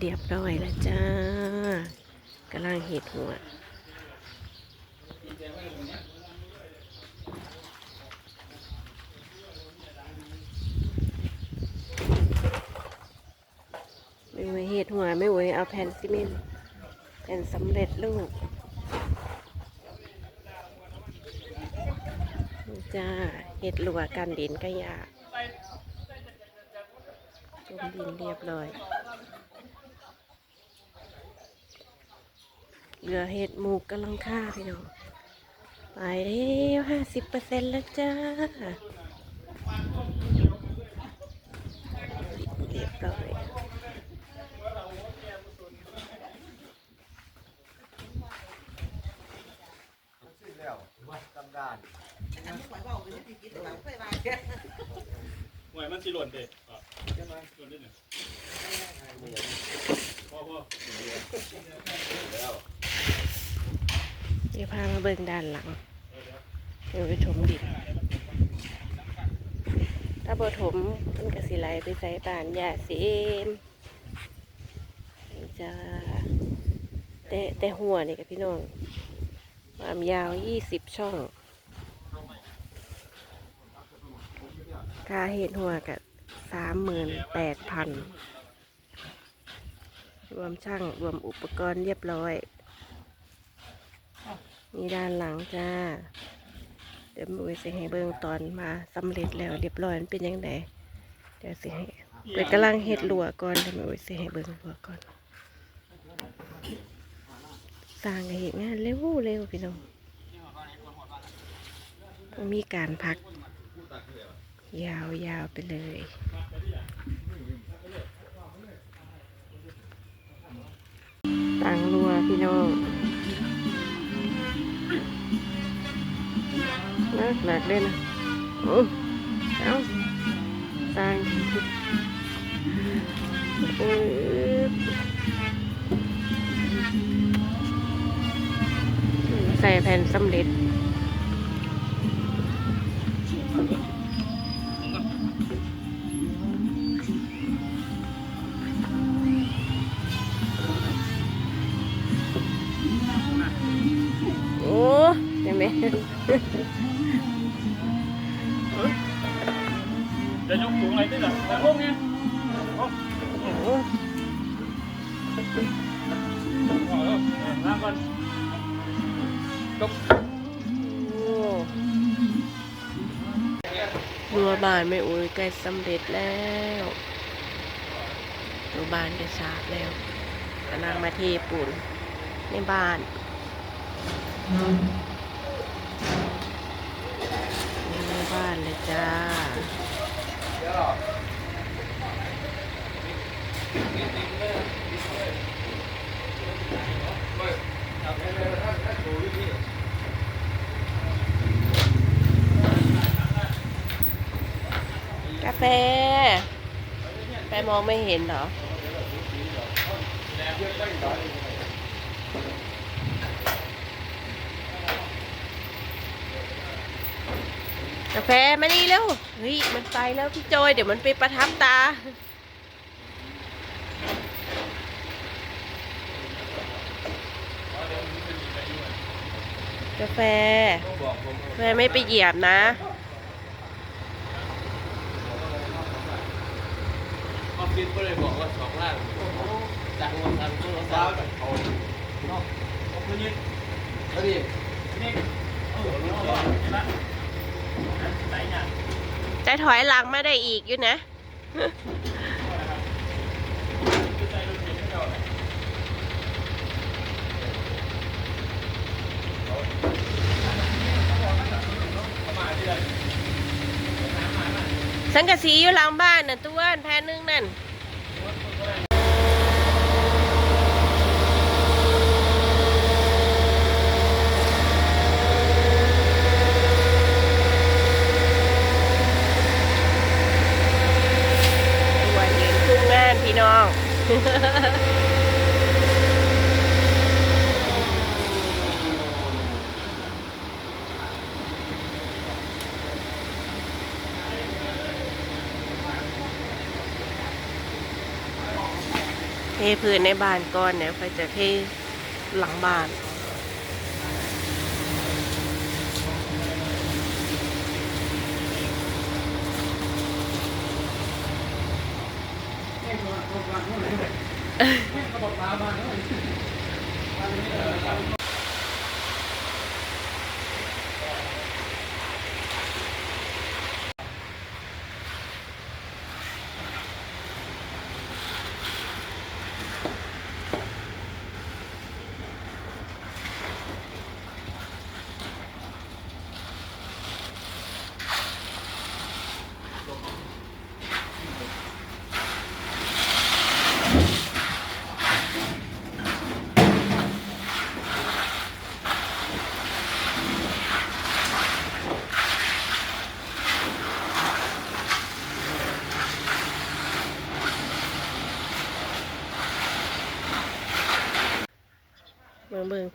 เดียบร้อยแล้วจ้ากำลังเห็ดหัวไม่ไว้เห็ดหัวไม่ไว้เอาแผ่นซีเมนต์แผ่นสำเร็จรูปจ้าเห็ดหลัวกันดินกระยาจุ่มดินเรียบร้อย เหลือเห็ดหมูกำลังค่าพี่น้องไปแล้วห้าสิบเปอร์เซ็นต์แล้วจ้าเรียบร้อยสิ้นแล้วกำดานหวยมันสิหล่นเด็กใช่ไหล่นได้หนงพ่อพ่อ เดี๋ยว พามาเบิ่งด้านหลัง เดี๋ยวไปถมดินถ้าบ่ถมมันก็สิไหลไปใส่บ้านยาเสมนี่จ้าแต่แต่หัวนี่กับพี่น้องความยาวยี่สิบช่องค่าเห็ดหัวกับสามหมื่นแปดพันรวมช่างรวมอุปกรณ์เรียบร้อย นี่ด้านหลังจ้า เดี๋ยวมือสิให้เบิ่งตอนมาสำเร็จแล้วเรียบร้อยมันเป็นยังไงเดี๋ยวสิให้เปิดกำลังเฮ็ดลัวก่อนเดี๋ยวมือสิให้เบิ่งลัวก่อนสร้างให้เฮ็ดงานเร็วเร็วพี่น้องต้องมีการพัก ยาวยาวๆไปเลยต่างรัวพี่น้อง หนักเลยนะโอ้เอาสร้างโอ้ยใส่แผ่นสำเร็จ บานไม่อุ้ยใกล้สำเร็จแล้วตัวบานจะสาบแล้วกำลังมาเทปูนในบ้านเลยจ้า กาแฟไปมองไม่เห็นเหรอกาแฟมานี่เร็วเฮ้ยมันไปแล้วพี่จอยเดี๋ยวมันไปประทับตา กาแฟแฟไม่ไปเหยียบนะ ออฟฟิศก็เลยบอกว่าสองล่างดังวันทันก็เราสาวเอาเนาะเอาไปยึดแล้วดินี่เออรู้ว่านะไหนเนี่ยจะถอยหลังไม่ได้อีกอยู่นะสังกะสีอยู่หลังบ้านน่ะตัวแพนนึงนั่น ตัวยืนทุ่งงานพี่น้อง ทพื้นในบ้านก่อนเดี๋ยค่อยจะเทหลังบ้าน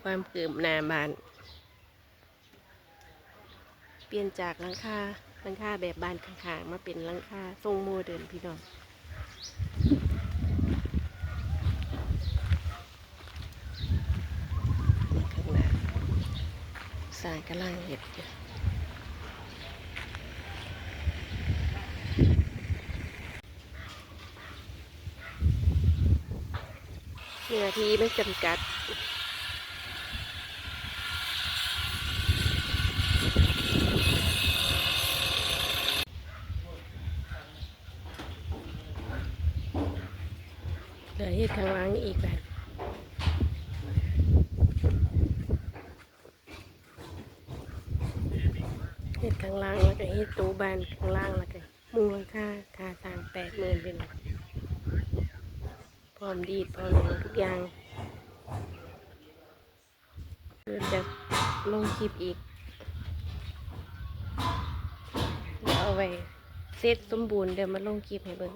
ความเกิมหนาบาน เปลี่ยนจากหลังคาหลังคาแบบบานข้างๆ มาเป็นหลังคาทรงโมเดิร์นพี่น้องข้างหน้าสายกำลังเห็ดอยู่เนื้อที่ไม่จำกัด เหลือเห็ ดข้างล่างอีกแบบเห็ดข้างล่างแล้วก็เห็ดตู้บานข้างล่างแล้วก็มุงหลังคาคาสร้างแปดหมื่นเป็นพร้อมดีดพร้อมทุกอย่างเดี๋ยวจะลงคลิปอีกเดี๋ยวเอาไว้เซตสมบูรณ์เดี๋ยวมาลงคลิปให้เบิ่ง